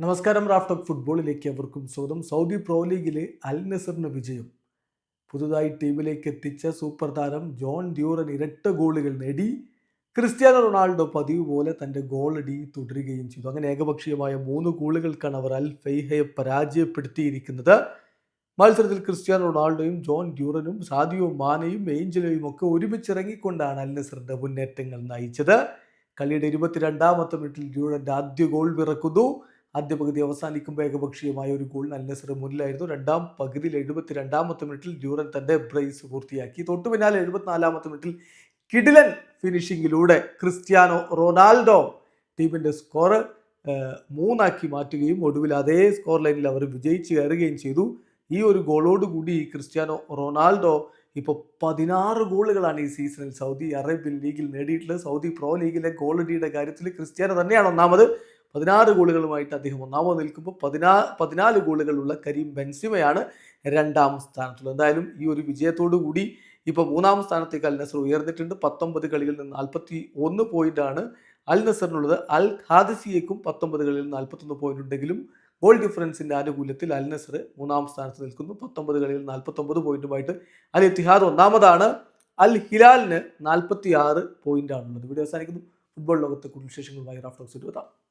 നമസ്കാരം raft of ഫുട്ബോളിലേക്ക് അവർക്കും സ്വാഗതം. സൗദി പ്രോ ലീഗിലെ അൽ നസറിന് വിജയം. പുതുതായി ടീമിലേക്ക് എത്തിച്ച സൂപ്പർ താരം ജോൺ ഡ്യൂറൻ ഇരട്ട ഗോളുകൾ നേടി. ക്രിസ്ത്യാനോ റൊണാൾഡോ പതിവ് പോലെ തന്റെ ഗോളടി തുടരുകയും ചെയ്തു. അങ്ങനെ ഏകപക്ഷീയമായ മൂന്ന് ഗോളുകൾക്കാണ് അവർ അൽ ഫെയ്ഹയെ പരാജയപ്പെടുത്തിയിരിക്കുന്നത്. മത്സരത്തിൽ ക്രിസ്ത്യാനോ റൊണാൾഡോയും ജോൺ ഡ്യൂറനും സാദിയോ മാനയും ഏഞ്ചലോയും ഒക്കെ ഒരുമിച്ചിറങ്ങിക്കൊണ്ടാണ് അൽ നസറിന്റെ മുന്നേറ്റങ്ങൾ നയിച്ചത്. കളിയുടെ ഇരുപത്തിരണ്ടാമത്തെ മിനിറ്റിൽ ഡ്യൂറന്റെ ആദ്യ ഗോൾ പിറക്കുന്നു ആദ്യ പകുതി അവസാനിക്കുമ്പോൾ ഏകപക്ഷീയമായ ഒരു ഗോൾ അൽ നസർ മുന്നിലായിരുന്നു. രണ്ടാം പകുതിയിൽ എഴുപത്തിരണ്ടാമത്തെ മിനിറ്റിൽ ഡ്യൂറൻ തന്റെ ബ്രേസ് പൂർത്തിയാക്കി. തൊട്ടു പിന്നാലെ എഴുപത്തിനാലാമത്തെ മിനിറ്റിൽ കിഡിലൻ ഫിനിഷിങ്ങിലൂടെ ക്രിസ്ത്യാനോ റൊണാൾഡോ ടീമിന്റെ സ്കോർ മൂന്നാക്കി മാറ്റുകയും ഒടുവിൽ അതേ സ്കോർ ലൈനിൽ അവർ വിജയിച്ച് കയറുകയും ചെയ്തു. ഈ ഒരു ഗോളോടുകൂടി ക്രിസ്ത്യാനോ റൊണാൾഡോ ഇപ്പോൾ പതിനാറ് ഗോളുകളാണ് ഈ സീസണിൽ സൗദി അറേബ്യൻ ലീഗിൽ നേടിയിട്ടുള്ളത്. സൗദി പ്രോ ലീഗിലെ ഗോൾ അടിയുടെ കാര്യത്തിൽ ക്രിസ്ത്യാനോ തന്നെയാണ് ഒന്നാമത്. പതിനാറ് ഗോളുകളുമായിട്ട് അദ്ദേഹം ഒന്നാമത് നിൽക്കുമ്പോൾ പതിനാ പതിനാല് ഗോളുകളുള്ള കരീം ബെൻസിമയാണ് രണ്ടാം സ്ഥാനത്തുള്ളത്. എന്തായാലും ഈ ഒരു വിജയത്തോടു കൂടി ഇപ്പോൾ മൂന്നാം സ്ഥാനത്തേക്ക് അൽ നസർ ഉയർന്നിട്ടുണ്ട്. പത്തൊമ്പത് കളികളിൽ നിന്ന് നാൽപ്പത്തി ഒന്ന് പോയിന്റാണ് അൽ നസറിനുള്ളത് അൽ ഖാദിസിയേക്കും പത്തൊമ്പത് കളിയിൽ നാൽപ്പത്തൊന്ന് പോയിന്റ് ഉണ്ടെങ്കിലും ഗോൾ ഡിഫറൻസിന്റെ ആനുകൂല്യത്തിൽ അൽ നസർ മൂന്നാം സ്ഥാനത്ത് നിൽക്കുന്നു. പത്തൊമ്പത് കളിയിൽ നാൽപ്പത്തൊമ്പത് പോയിന്റുമായിട്ട് അൽ ഇത്തിഹാദ് ഒന്നാമതാണ്. അൽ ഹിലാലിന് നാൽപ്പത്തി ആറ് പോയിന്റാണുള്ളത് ഇവിടെ അവസാനിക്കുന്നു. ഫുട്ബോൾ ലോകത്തെ കൂടുതൽ വിശേഷങ്ങളുമായി റാഫ്റ്റോക്സ് എത്താം